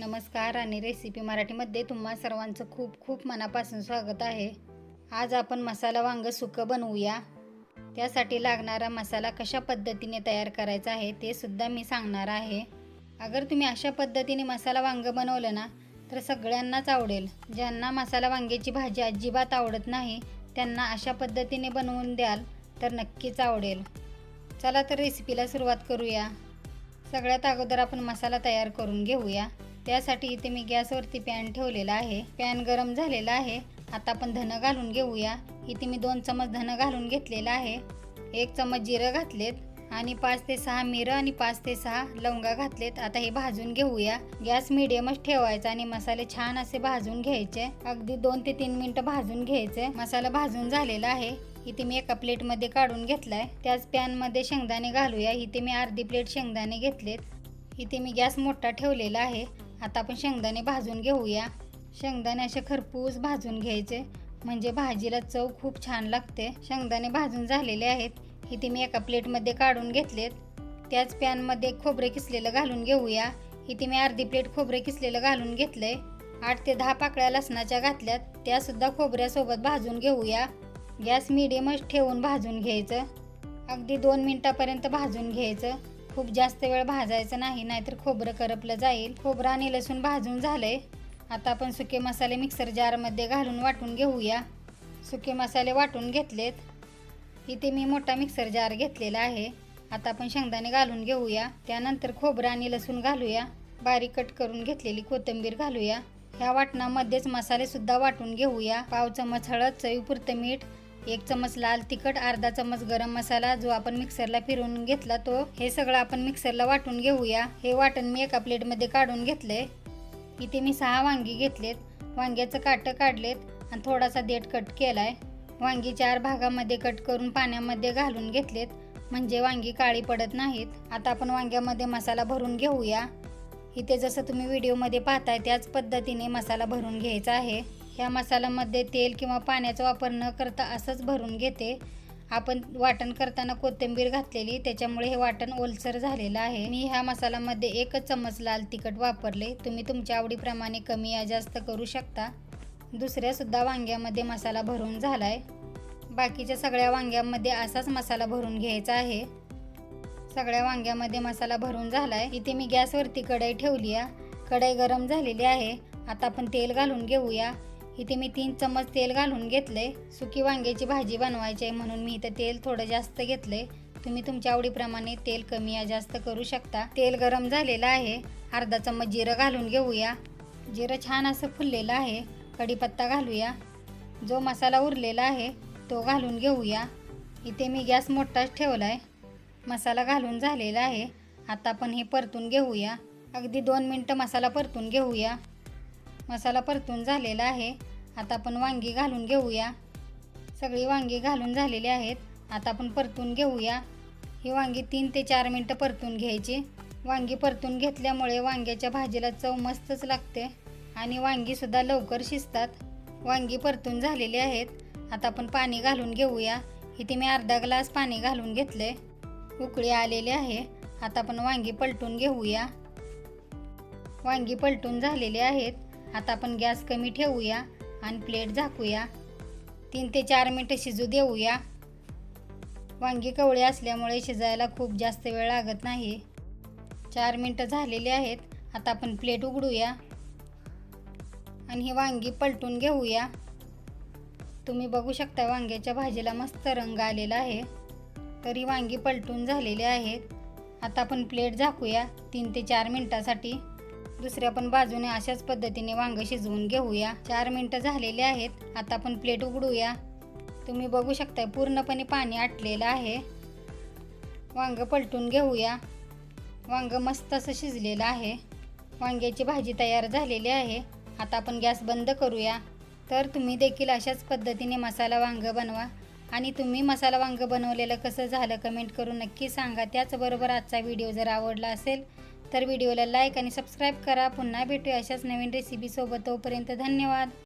नमस्कार आणि रेसिपी मराठीमध्ये तुम्हा सर्वांचं खूप खूप मनापासून स्वागत आहे. आज आपण मसाला वांगं सुकं बनवूया. त्यासाठी लागणारा मसाला कशा पद्धतीने तयार करायचा आहे ते सुद्धा मी सांगणार आहे. अगर तुम्ही अशा पद्धतीने मसाला वांग बनवलं ना तर सगळ्यांनाच आवडेल. ज्यांना मसाला वांग्याची भाजी अजिबात आवडत नाही त्यांना अशा पद्धतीने बनवून द्याल तर नक्कीच आवडेल. चला तर रेसिपीला सुरुवात करूया. सगळ्यात अगोदर आपण मसाला तयार करून घेऊया. त्यासाठी इथे मी गॅसवरती पॅन ठेवलेला आहे. पॅन गरम झालेला आहे. आता आपण धनं घालून घेऊया. इथे मी दोन चमच धनं घालून घेतलेला आहे. एक चमच जिरं घातलेत आणि पाच ते सहा मिरं आणि पाच ते सहा लवंगा घातलेत. आता हे भाजून घेऊया. गॅस मिडियमच ठेवायचा आणि मसाले छान असे भाजून घ्यायचे. अगदी दोन ते तीन मिनटं भाजून घ्यायचे. मसाला भाजून झालेला आहे. इथे मी एका प्लेटमध्ये काढून घेतलाय. त्याच पॅनमध्ये शेंगदाणे घालूया. इथे मी अर्धी प्लेट शेंगदाणे घेतलेत. इथे मी गॅस मोठा ठेवलेला आहे. आता आपण शेंगदाणे भाजून घेऊया. शेंगदाणे असे खरपूस भाजून घ्यायचे. म्हणजे भाजीला चव खूप छान लागते. शेंगदाणे भाजून झालेले आहेत. इथे मी एका प्लेटमध्ये काढून घेतलेत. त्याच पॅनमध्ये खोबरे किसलेलं घालून घेऊया. इथे मी अर्धी प्लेट खोबरे किसलेलं घालून घेतलंय. आठ ते दहा पाकळ्या लसणाच्या घातल्यात. त्यासुद्धा खोबऱ्यासोबत भाजून घेऊया. गॅस मिडियमच ठेवून भाजून घ्यायचं. अगदी दोन मिनटापर्यंत भाजून घ्यायचं. खूप जास्त वेळ भाजायचं नाही नाहीतर खोबरं करपलं जाईल. खोबरं आणि लसूण भाजून झालंय. आता आपण सुके मसाले मिक्सर जारमध्ये घालून वाटून घेऊया. सुके मसाले वाटून घेतलेत. इथे मी मोठा मिक्सर जार घेतलेला आहे. आता आपण शेंगदाणे घालून घेऊया. त्यानंतर खोबरं आणि लसूण घालूया. बारीक कट करून घेतलेली कोथिंबीर घालूया. ह्या वाटणामध्येच मसालेसुद्धा वाटून घेऊया. पाव चमच हळद चवीपुरतं मीठ एक चमच लाल तिखट अर्धा चमच गरम मसाला जो आपण मिक्सरला फिरवून घेतला तो. हे सगळं आपण मिक्सरला वाटून घेऊया. हे वाटण मी एका प्लेटमध्ये काढून घेतले. इथे मी सहा वांगी घेतलेत. वांग्याचं काटं काढलेत आणि थोडासा देठ कट केलाय. वांगी चार भागामध्ये कट करून पाण्यामध्ये घालून घेतलेत. म्हणजे वांगी काळी पडत नाहीत. आता आपण वांग्यामध्ये मसाला भरून घेऊया. इथे जसं तुम्ही व्हिडिओमध्ये पाहताय त्याच पद्धतीने मसाला भरून घ्यायचा आहे. ह्या मसाल्यामध्ये तेल किंवा पाण्याचा वापर न करता असंच भरून घेते. आपण वाटण करताना कोथिंबीर घातलेली त्याच्यामुळे हे वाटण ओलसर झालेलं आहे. मी ह्या मसाल्यामध्ये एकच चमच लाल तिखट वापरले. तुम्ही तुमच्या आवडीप्रमाणे कमी या जास्त करू शकता. दुसऱ्यासुद्धा वांग्यामध्ये मसाला भरून झाला आहे बाकीच्या सगळ्या वांग्यामध्ये असाच मसाला भरून घ्यायचा आहे. सगळ्या वांग्यामध्ये मसाला भरून झाला आहे इथे मी गॅसवरती कढई ठेवली आहे. कढई गरम झालेली आहे. आता आपण तेल घालून घेऊया. इथे मी तीन चमच तेल घालून घेतले. सुकी वांग्याची भाजी बनवायची आहे म्हणून मी इथं तेल थोडं जास्त घेतले. तुम्ही तुमच्या आवडीप्रमाणे तेल कमी या जास्त करू शकता. तेल गरम झालेलं आहे. अर्धा चम्मच जिरं घालून घेऊया. जिरं छान असं फुललेलं आहे. कढीपत्ता घालूया. जो मसाला उरलेला आहे तो घालून घेऊया. इथे मी गॅस मोठाच ठेवला आहे मसाला घालून झालेला आहे. आता आपण हे परतून घेऊया. अगदी दोन मिनटं मसाला परतून घेऊया. मसाला परतून झालेला आहे. आता आपण वांगी घालून घेऊया. सगळी वांगी घालून झालेली आहेत. आता आपण परतून घेऊया. ही वांगी तीन ते चार मिनटं परतून घ्यायची. वांगी परतून घेतल्यामुळे वांग्याच्या भाजीला चव मस्तच लागते आणि वांगीसुद्धा लवकर शिजतात. वांगी परतून झालेली आहेत. आता आपण पाणी घालून घेऊया. इथे मी अर्धा ग्लास पाणी घालून घेतले उकळी आलेली आहे. आता आपण वांगी पलटून घेऊया. वांगी पलटून झालेली आहेत. आता आपण गॅस कमी ठेवूया आणि प्लेट झाकूया. तीन ते चार मिनटं शिजू देऊया. वांगी कवळी असल्यामुळे शिजायला खूप जास्त वेळ लागत नाही. चार मिनटं झालेली आहेत. आता आपण प्लेट उघडूया. आणि ही वांगी पलटून घेऊया. तुम्ही बघू शकता वांग्याच्या भाजीला मस्त रंग आलेला आहे. तरी वांगी पलटून झालेले आहेत. आता आपण प्लेट झाकूया तीन ते चार मिनटासाठी. दुसऱ्या पण बाजूने अशाच पद्धतीने वांग शिजवून घेऊया. चार मिनटं झालेले आहेत. आता आपण प्लेट उघडूया. तुम्ही बघू शकता पूर्णपणे पाणी आटलेलं आहे. वांग पलटून घेऊया. वांग मस्त असं शिजलेलं आहे. वांग्याची भाजी तयार झालेली आहे. आता आपण गॅस बंद करूया. तर तुम्ही देखील अशाच पद्धतीने मसाला वांग बनवा. आणि तुम्ही मसाला वांग बनवलेलं कसं झालं कमेंट करून नक्की सांगा. त्याचबरोबर आजचा व्हिडिओ जर आवडला असेल तर व्हिडिओला लाईक आणि सबस्क्राईब करा. पुन्हा भेटूया अशाच नवीन रेसिपीसोबत तोपर्यंत धन्यवाद.